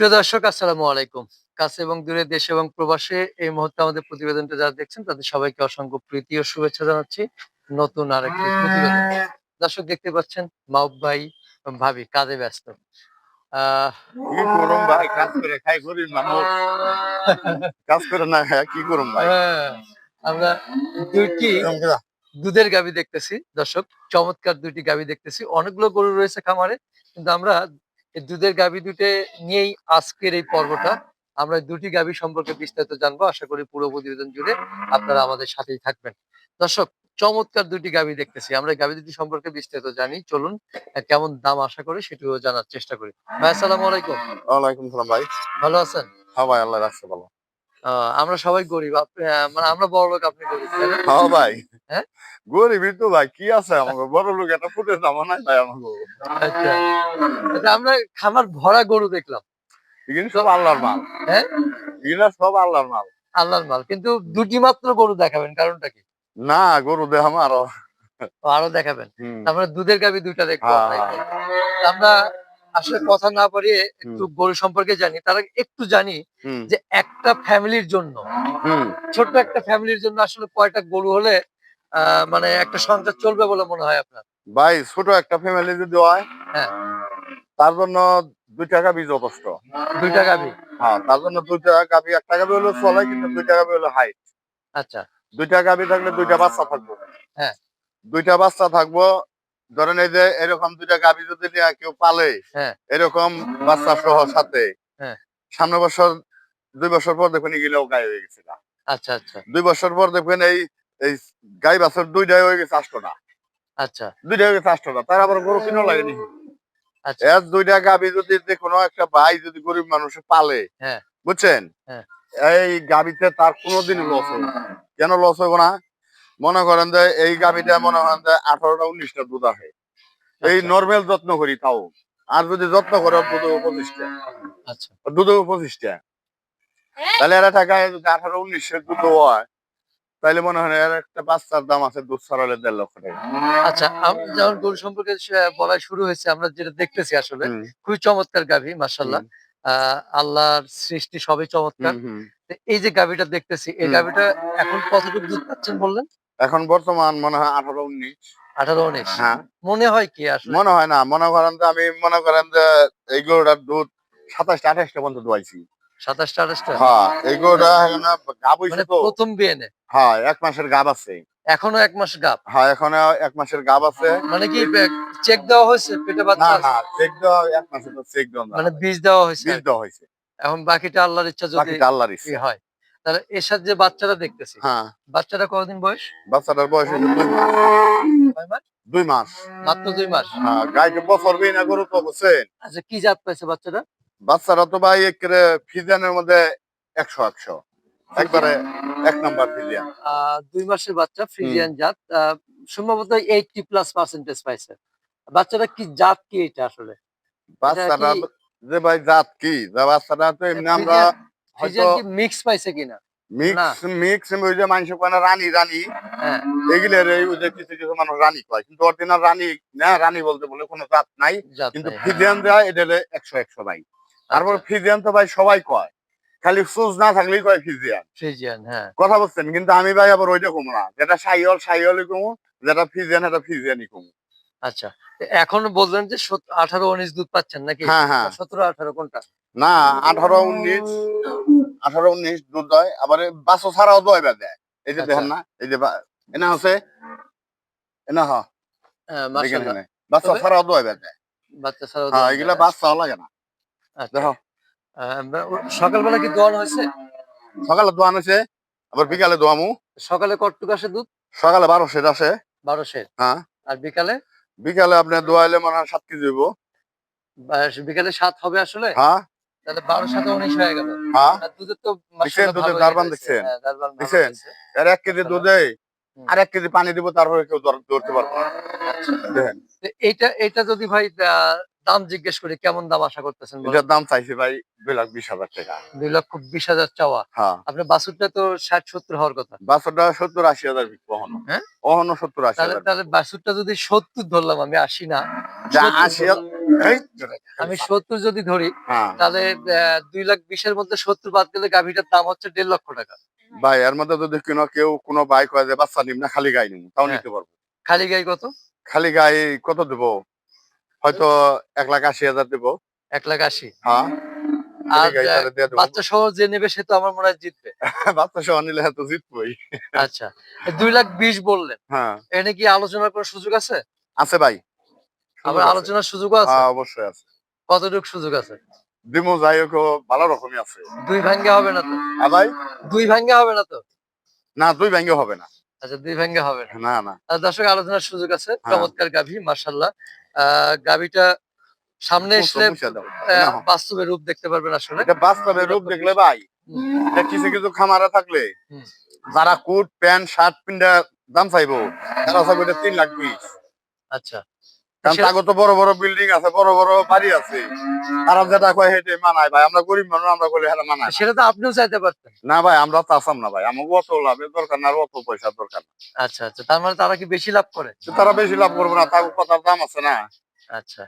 প্রিয় দর্শক আসসালামু আলাইকুম। কাছে এবং দূরে দেশ এবং প্রবাসে এই মুহূর্তে আমাদের প্রতিবেদনটা যারা দেখছেন তাদের সবাইকে অসংখ্য প্রীতি ও শুভেচ্ছা জানাচ্ছি। নতুন আরেকটি প্রতিবেদন। দর্শক দেখতে পাচ্ছেন মাউব ভাই ভাবি কাজে ব্যস্ত। আমরা দুইটি দুধের গাবি দেখতেছি। দর্শক চমৎকার দুইটি গাবি দেখতেছি। অনেকগুলো গরু রয়েছে খামারে কিন্তু আমরা এই দুধের গাবি দুটো নিয়েই আজকের এই পর্বটা। আমরা দুটি গাবি সম্পর্কে বিস্তারিত জানব। আশা করি পুরো প্রতিবেদন জুড়ে আপনারা আমাদের সাথেই থাকবেন। দর্শক চমৎকার দুটি গাবি দেখতেছি। আমরা গাবি দুটি সম্পর্কে বিস্তারিত জানি। চলুন কেমন দাম আশা করি সেটিও জানার চেষ্টা করি। ভাই আসসালামু আলাইকুম। ওয়ালাইকুম সালাম ভাই। ভালো আছেন? হ্যাঁ ভাই আল্লাহ রাখছে ভালো। আহ, আমরা সবাই গরিব। আপনি মানে আমরা বড় লোক আপনি গরিব হ্যাঁ ভাই। হ্যাঁ? গরিবই তো ভাই কি আছে আমাকে? বড় লোক একটা ফুটে দাম নাই ভাই আমাকে। আচ্ছা। আচ্ছা, আমরা খামার ভরা গরু দেখলাম। এগুলো সব আল্লাহর মাল। হ্যাঁ? এগুলো সব আল্লাহর মাল। আল্লাহর মাল। কিন্তু দুটি মাত্র গরু দেখাবেন কারণটা কি? না গরু দেহ আরও। আরও দেখাবেন। আমরা দুধের গাবি দুইটা দেখব হ্যাঁ, আমরা আসলে কথা না পারিয়ে একটু গরু সম্পর্কে জানি। তারা একটু জানি যে একটা ফ্যামিলির জন্য। ছোট্ট একটা ফ্যামিলির জন্য আসলে কয়টা গরু হলে মানে একটা সংসার চলবে বলে মনে হয় আপনার। ভাই ছোট একটা ফ্যামিলি যদি হয় হ্যাঁ। তার জন্য দুই টাকা বীজ যথেষ্ট দুইটা গাবি হ্যাঁ তার জন্য দুই টাকা গাবি এক টাকা হলো চলে কিন্তু দুই টাকা হলো হাই আচ্ছা। দুইটা গাবি থাকলে দুইটা বাচ্চা থাকব। হ্যাঁ। দুইটা বাচ্চা থাকব ধরেন এই যে এরকম দুইটা গাবি যদি কেউ পালে হ্যাঁ। এরকম বাচ্চা সহ সাথে। হ্যাঁ। সামনে বছর দুই বছর পর দেখবেন এগুলোও গায়ে হয়ে গেছে আচ্ছা আচ্ছা। দুই বছর পর দেখবেন এই এই গাই বাছর দুইটাই হয়ে গেছে আষ্টটা আচ্ছা। দুইটা হয়ে গেছে আষ্টটা তার আবার গরু কিনো লাগেনি। আচ্ছা। এর দুইটা গাবি যদি যে কোনো একটা ভাই যদি গরিব মানুষ পালে হ্যাঁ। বুঝছেন? হ্যাঁ। এই গাবিতে তার কোনোদিন লস হবে কেন লস হবে না? মনে করেন যে এই গাবিটা মনে করেন যে আঠারোটা উনিশটা দুধ আসে। এই আচ্ছা, নর্মাল যত্ন করি তাও। আর যদি যত্ন করে দুধ পঁচিশটা। আচ্ছা। দুধ পঁচিশটা। তাহলে এরা যদি আঠারো উনিশের দুধ হয় তাহলে মনে হয় এর একটা বাচ্চার দাম আছে দুধ ছড়ালে দেড় লক্ষ টাকা। আচ্ছা আমরা যখন গরু সম্পর্কে বলা শুরু হয়েছে আমরা যেটা দেখতেছি আসলে খুবই চমৎকার গাভী মাসাল্লাহ আল্লাহর সৃষ্টি সবই চমৎকার। এই যে গাভীটা দেখতেছি এই গাভীটা এখন কতটুকু দুধ পাচ্ছেন বললেন? এখন বর্তমান মনে হয় আঠারো উনিশ। আঠারো উনিশ। হ্যাঁ। মনে হয় কি আসলে? মনে হয় না মনে করেন যে আমি মনে করেন যে এই গরুটার দুধ সাতাশটা আঠাশটা পর্যন্ত দোয়াইছি। সাতাশটা আঠাশটা? হ্যাঁ গাব হইছে মানে তো। প্রথম হ্যাঁ এক মাসের গাব আছে। এখনও এক মাস গাপ হ্যাঁ এখন এক মাসের গাব আছে। মানে কি চেক দেওয়া হয়েছে পেটে বাচ্চা? আছে? না চেক দেওয়া এক মাসের তো চেক দেওয়া মানে বীজ দেওয়া হয়েছে? বীজ দেওয়া হয়েছে। এখন বাকিটা আল্লাহর ইচ্ছা যদি বাকিটা আল্লাহর ইচ্ছে। হয় তাহলে এর সাথে যে বাচ্চাটা দেখতেছি হ্যাঁ। বাচ্চাটা কতদিন বয়স? বাচ্চাটার বয়স হয়েছে দুই মাস। দুই মাস। মাত্র দুই মাস? হ্যাঁ গাইকে বছর বিয়ে না গরু তো বুঝছেন? আচ্ছা কি জাত পাইছে বাচ্চাটা? বাচ্চারা তো ভাই ফিজানের মধ্যে একশো একশো একবারে এক নাম্বার ফিজিয়ান। আহ, দুই মাসের বাচ্চা ফ্রিজিয়ান জাত। সম্ভবত এইটটি প্লাস পার্সেন্টেজ পাইছে। বাচ্চাটা কি জাত কি এটা আসলে? বাচ্চাটা কি- যে ভাই জাত কি? যে বাচ্চাটা তো এমনি আমরা হয়তো মিক্স পাইছে কিনা? মিক্স মিক্স ওই যে মানুষ কয় না রানী রানী। হ্যাঁ। এগুলোর ওই যে কিছু কিছু মানুষ রানী কয়। কিন্তু অরিজিনাল রানী না রানী বলতে বলে কোনো জাত নাই। কিন্তু হ্যাঁ। ফিজিয়ান দেয় এটা একশো একশো ভাই। তারপর ফিজিয়ান তো ভাই সবাই কয়। খালি সুজ না থাকলেই কয় ফিজিয়ান। ফ্রিজিয়ান হ্যাঁ। কথা বলছেন কিন্তু আমি ভাই আবার ওইটা কমু না। যেটা সাইহল সাইহলই কমু যেটা ফিজিয়ান এটা ফিজিয়ানই কমু। আচ্ছা এখন বললেন যে আঠারো উনিশ দুধ পাচ্ছেন নাকি? হ্যাঁ হ্যাঁ। সতেরো আঠারো কোনটা? না আঠারো উনিশ আঠারো উনিশ দুধ দেয় আবার বাসো ছাড়াও দয় বা দেয়। এই যে আচ্ছা। দেখেন না এই যে এনা হচ্ছে এনা হ। হ্যাঁ। বাচ্চা তবে- ছাড়াও দয় বা দেয়। বাচ্চা ছাড়াও হ্যাঁ এগুলা। বাচ্চাও লাগে না। দেখো আহ, সকালবেলা কি দোয়ানো হয়েছে? সকালে দোয়ান আছে আবার বিকালে দোয়ামু। সকালে কটটুক আসে দুধ? সকালে বারো সেট আসে। বারো সের হ্যাঁ। আর বিকালে? বিকালে আপনার দোয়াইলে মনে হয় সাত কেজি হইব। বিকালে সাত হবে আসলে? হ্যাঁ। তাহলে বারো সাথে উনিশ হয়ে গেল। হ্যাঁ। দুধের তো দেখছেন দুধের দারবান দেখছেন? হ্যাঁ, দেখছেন? এর এক কেজি দুধে আর এক কেজি পানি দিব তারপরে কেউ ধর- ধরতে পারব না। আচ্ছা। দেখেন। এইটা এটা যদি ভাই দাম জিজ্ঞেস করি কেমন দাম আশা করতেছেন? এটার দাম চাইছি ভাই দুই লাখ বিশ হাজার টাকা। দুই লক্ষ বিশ হাজার চাওয়া। হ্যাঁ। আপনার বাসুরটা তো ষাট সত্তর হওয়ার কথা। বাচ্চাটা সত্তর আশি হাজার অহনো হ্যাঁ? অহনো সত্তর আশি তাহলে হাজার। তাহলে বাছুরটা যদি সত্তর ধরলাম আমি আশি না। যা 70 আশি আমি সত্তর যদি ধরি হ্যাঁ। তাহলে দুই লাখ বিশের মধ্যে সত্তর বাদ গেলে গাভীটার দাম হচ্ছে দেড় লক্ষ টাকা। ভাই এর মধ্যে যদি কোনো কেউ কোনো বাইক হয় যে বাচ্চা নিম না খালি গাই নিম। তাও হ্যাঁ। নিতে পারব। খালি গাই কত? খালি গাই কত দেবো? হয়তো এক লাখ আশি হাজার দেবো। এক লাখ আশি? হ্যাঁ। বাচ্চা সহ যে নেবে সে তো আমার মনে হয় জিতবে। বাচ্চা সহ নিলে তো জিতবই। আচ্ছা দুই লাখ বিশ বললেন। হ্যাঁ। এনে কি আলোচনার কোনো সুযোগ আছে? আছে ভাই। আবার আলোচনার সুযোগও আছে? হ্যাঁ অবশ্যই আছে। কতটুকু সুযোগ আছে? দিমু যাই হোক ভালো রকমই আছে। দুই ভাঙ্গে হবে না তো? আর ভাই? দুই ভাঙ্গে হবে না তো? না দুই ব্যাঙ্গে হবে না। আচ্ছা দুই ভাঙ্গে হবে না। না দর্শক আলোচনার সুযোগ আছে। হ্যাঁ। চমৎকার গাভী মার্শাল্লাহ গাভীটা সামনে এসে বাস্তবে রূপ দেখতে পারবেন আসলে। বাস্তবে রূপ দেখলে ভাই কিছু কিছু খামারা থাকলে। যারা কোট প্যান্ট শার্ট পিন্ডা দাম চাইব তারা চাইব তিন লাখ বিশ। আচ্ছা। কারণ সে- তাকে তো বড় বড় বিল্ডিং আছে বড় বড় বাড়ি আছে। তারা যেটা কয় হেঁটে মানায় ভাই আমরা গরিব মানুষ আমরা করলে হেটা মানায় সেটা তো আপনিও চাইতে পারতেন। না ভাই আমরা চাচাম না ভাই আমাকে অত লাভের দরকার না আর অত পয়সার দরকার না। আচ্ছা আচ্ছা তার মানে তারা কি বেশি লাভ করে? তারা বেশি লাভ করব না তার কথার দাম আছে না। আচ্ছা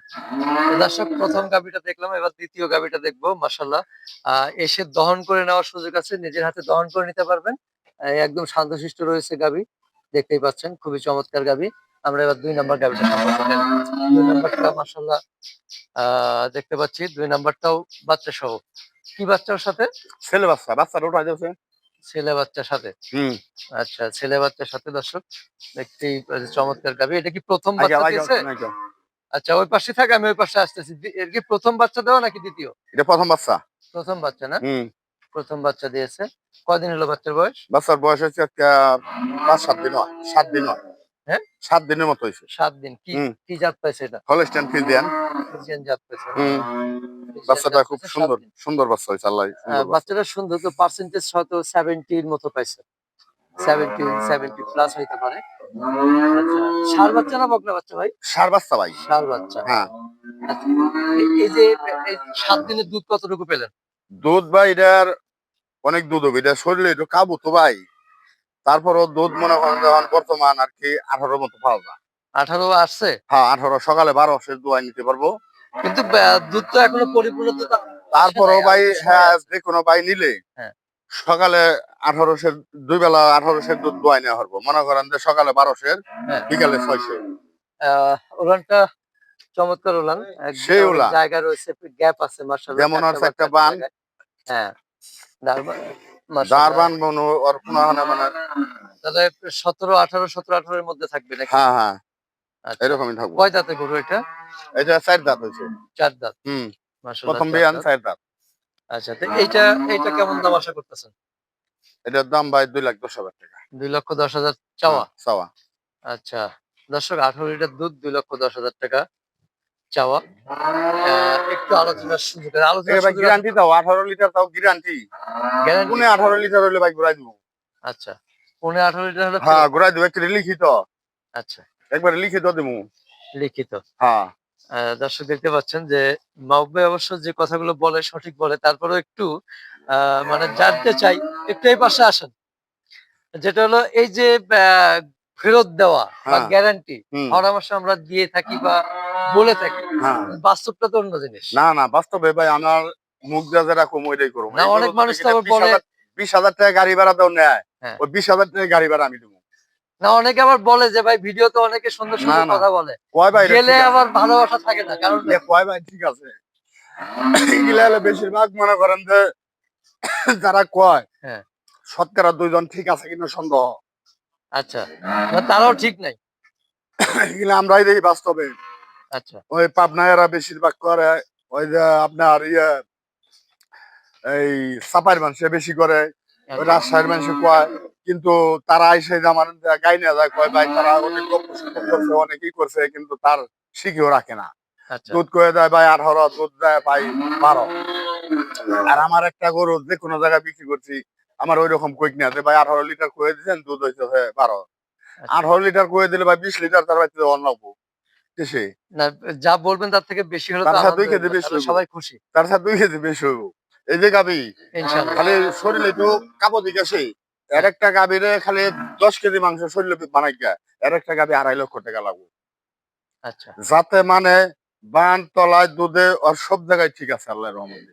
দর্শক প্রথম গাবিটা দেখলাম এবার দ্বিতীয় গাবিটা দেখব মাসাল্লাহ আহ এসে দহন করে নেওয়ার সুযোগ আছে নিজের হাতে দহন করে নিতে পারবেন। একদম শান্তশিষ্ট রয়েছে গাবি দেখতেই পাচ্ছেন খুবই চমৎকার গাবি আমরা এবার দুই নম্বর সম্পর্কে দুই নম্বরটা মাসাল্লাহ দেখতে পাচ্ছি। দুই নম্বরটাও বাচ্চা সহ কি বাচ্চার সাথে? ছেলে বাচ্চা বাচ্চাটা উঠা যাচ্ছে ছেলে বাচ্চার সাথে? হম। আচ্ছা ছেলে বাচ্চার সাথে দর্শক পাচ্ছি চমৎকার গাবি এটা কি প্রথম বাচ্চা দিয়েছে? আচ্ছা ওই পাশে থাকে আমি ওই পাশে আসতেছি। এর কি প্রথম বাচ্চা দেওয়া নাকি দ্বিতীয়? এটা প্রথম বাচ্চা। প্রথম বাচ্চা না? হম। প্রথম বাচ্চা দিয়েছে। কদিন হলো বাচ্চার বয়স? বাচ্চার বয়স হচ্ছে একটা পাঁচ সাত দিন হয় সাত দিন হয়। হ্যাঁ? সাত দিনের মতো হয়েছে সাত দিন। কি। কি জাত পাইছে এটা? হলস্টেন ফিজিয়ান ফ্রিজিয়ান জাত পাইছে। হুম। বাচ্চাটা খুব সুন্দর সুন্দর বাচ্চা হয়েছে আল্লাহ আহ, বাচ্চাটা সুন্দর। তো পার্সেন্টেজ হয়তো সেভেন্টির মতো পাইছে। সেভেন্টি সেভেন্টি প্লাস হইতে পারে। আচ্ছা ষাঁড় বাচ্চা না বকনা বাচ্চা ভাই? সার বাচ্চা ভাই। ষাঁড় বাচ্চা। হ্যাঁ। আচ্ছা, এই- এই যে সাত দিনের দুধ কতটুকু পেলেন? দুধ ভাই এটার অনেক দুধ হবে। এটা শরীরে একটু কাবু তো ভাই। তারপরও দুধ মনে করেন যখন বর্তমান আর কি আঠারো মতো পাওয়া যায় আঠারো আসছে হ্যাঁ আঠারো সকালে বারো সে দোয়াই নিতে পারব কিন্তু দুধ তো এখনও পরিপূর্ণ তারপরও নাই, ভাই হ্যাঁ আছে। যে কোনো ভাই নিলে হ্যাঁ। সকালে আঠারোশের দুই বেলা আঠারো আঠারোশের দুধ দোয়াই নেওয়া হব মনে করেন যে সকালে বারোশের হ্যাঁ। বিকালে ছয়শে আহ, ওলানটা চমৎকার একদম সেই উলান। জায়গা রয়েছে গ্যাপ আছে মার্শাল যেমন আছে একটা বান। হ্যাঁ ওর পুনঃ মানে তাহলে সতেরো আঠারো সতেরো আঠারোর মধ্যে থাকবে নাকি? হ্যাঁ হ্যাঁ। আচ্ছা। এরকমই থাকব। কয় দাঁতে গরু এটা? এটা চার দাঁত হয়েছে। চার দাঁত। হুম। প্রথম বিয়ান। চার দাঁত। আচ্ছা তো এইটা এইটা কেমন দাম আশা করতেছেন? এটার দাম ভাই দুই লাখ দশ হাজার টাকা। দুই লক্ষ দশ হাজার চাওয়া? চাওয়া। আচ্ছা দর্শক আঠারো লিটার দুধ দুই লক্ষ দশ হাজার টাকা। চাওয়া। একটু আলোচনার সুযোগ সুযোগ গ্যারান্টি দাও আঠারো লিটার তাও গ্যারান্টি পুনে আঠারো লিটার হলে ভাই ঘুরাই দিব। আচ্ছা। পনেরো আঠারো লিটার হলে হ্যাঁ ঘুরাই দিব একটু লিখিত। আচ্ছা। একবারে লিখিত দেবো লিখিত। হ্যাঁ। দর্শক দেখতে পাচ্ছেন যে মাহবুব অবশ্য যে কথাগুলো বলে সঠিক বলে তারপরেও একটু আহ, মানে জানতে চাই একটু এই পাশে আসেন। যেটা হলো এই যে ফেরত দেওয়া বা। গ্যারান্টি পরামর্শ আমরা দিয়ে থাকি বা বলে থাকি। হ্যাঁ। বাস্তবটা তো অন্য জিনিস। না না বাস্তবে ভাই আমার মুখ যা যেরকম ওইটাই করব। না অনেক মানুষ তো আবার বলে বিশ হাজার টাকা গাড়ি ভাড়া দেও নেয়। হ্যাঁ। ওই বিশ হাজার টাকা গাড়ি ভাড়া আমি দেবো। না অনেকে আবার বলে যে ভাই ভিডিওতে অনেকে সুন্দর সুন্দর। কথা বলে। কয় ভাই গেলে আবার ভালোবাসা থাকে না কারণ কয় ভাই ঠিক আছে। এগুলা হলো বেশিরভাগ মনে করেন যে যারা কয় হ্যাঁ। শতকরা দুইজন ঠিক আছে কিনা সন্দেহ। আচ্ছা। তারাও ঠিক নাই। এগুলা আমরাই দেখি বাস্তবে। আচ্ছা। ওই পাবনায়েরা বেশিরভাগ করে ওই যে আপনার ইয়ে এই সাপাইর মানুষে বেশি করে রাজশাহীর মানুষে কয় কিন্তু তারা এসে আমার গাই নিয়ে যায় কয় ভাই তারা অনেক করছে অনেকই করছে কিন্তু তার শিখেও রাখে না। আচ্ছা। দুধ কয়ে দেয় ভাই আঠারো দুধ দেয় ভাই বারো। আর আমার একটা গরু যে কোনো জায়গায় বিক্রি করছি আমার ওই রকম কইক না যে ভাই আঠারো লিটার কয়ে দিচ্ছেন দুধ হয়েছে বারো। আচ্ছা। আঠারো লিটার কয়ে দিলে ভাই বিশ লিটার তার বাড়িতে অন্য সে না যা বলবেন তার থেকে বেশি হলে তার সাথে বেশি সবাই খুশি। তার সাথে কেজি বেশি হইব। এই যে গাবি খালি শরীরে একটু কাপড় দিকে একটা গাবিরে খালি দশ কেজি মাংস শরীরে বানাই গা এর একটা গাবি আড়াই লক্ষ টাকা লাগবে। আচ্ছা। যাতে মানে বান তলায় দুধে আর সব জায়গায় ঠিক আছে আল্লাহর রহমতে।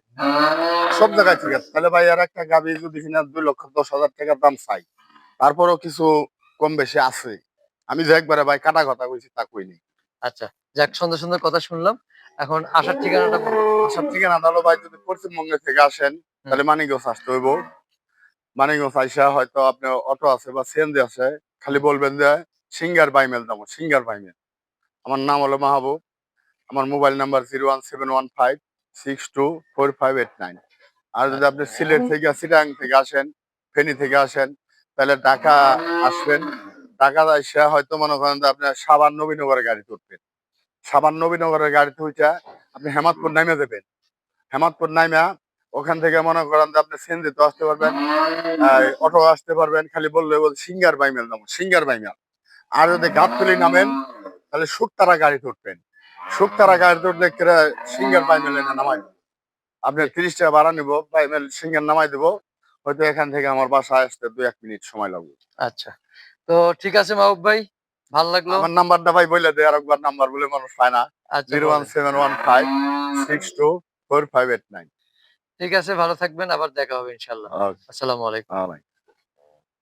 সব জায়গায় ঠিক আছে। তাহলে ভাই আর একটা গাবি যদি কিনা দুই লক্ষ দশ হাজার টাকার দাম চাই তারপরেও কিছু কম বেশি আছে। আমি যে একবারে ভাই কাটা কথা কইছি তা কইনি। আচ্ছা যাক সুন্দর সুন্দর কথা শুনলাম। এখন আসার ঠিকানাটা। আসার ঠিকানা তাহলে ভাই যদি পশ্চিমবঙ্গ থেকে আসেন তাহলে মানিকগঞ্জ আসতে হইব। মানিকগঞ্জ আইসা হয়তো আপনার অটো আছে বা সিএনজি আছে খালি বলবেন যে সিঙ্গার বাইমেল দাম সিঙ্গার বাইমেল আমার নাম হলো মাহবুব। আমার mobile number zero one seven one five six two four five eight nine. আর যদি আপনি সিলেট থেকে সিটাং থেকে আসেন ফেনী থেকে আসেন তাহলে ঢাকা আসবেন। ঢাকা এসে হয়তো মনে করেন যে আপনার সাবান নবীনগরের গাড়িতে উঠবেন। সাবান নবীনগরের গাড়িতে উঠে আপনি হেমাদপুর নামে দেবেন। হেমাদপুর নাইমা ওখান থেকে মনে করেন যে আপনি সিএনজিতে আসতে পারবেন অটো আসতে পারবেন, খালি বললে বল সিঙ্গার বাইমেল নাম, সিঙ্গার বাইমেল। আর যদি গাবতলি নামেন, তাহলে শুকতারা গাড়িতে উঠবেন। শুকতারা গাড়িতে উঠলে সিঙ্গার বাইমেল এনে নামাই। আপনি তিরিশ টাকা ভাড়া নিবো, বাইমেল সিঙ্গার নামাই দেবো, হয়তো এখান থেকে আমার বাসায় আসতে দু এক মিনিট সময় লাগবে। আচ্ছা। তো ঠিক আছে মাহবুব ভাই ভালো লাগল। আমার নাম্বারটা ভাই বলে দে আরেকবার নাম্বার বলে মানুষ পায় না। আচ্ছা zero one. Seven one five six two four five eight nine. ঠিক আছে ভালো থাকবেন আবার দেখা হবে ইনশাল্লাহ আসসালামু আলাইকুম।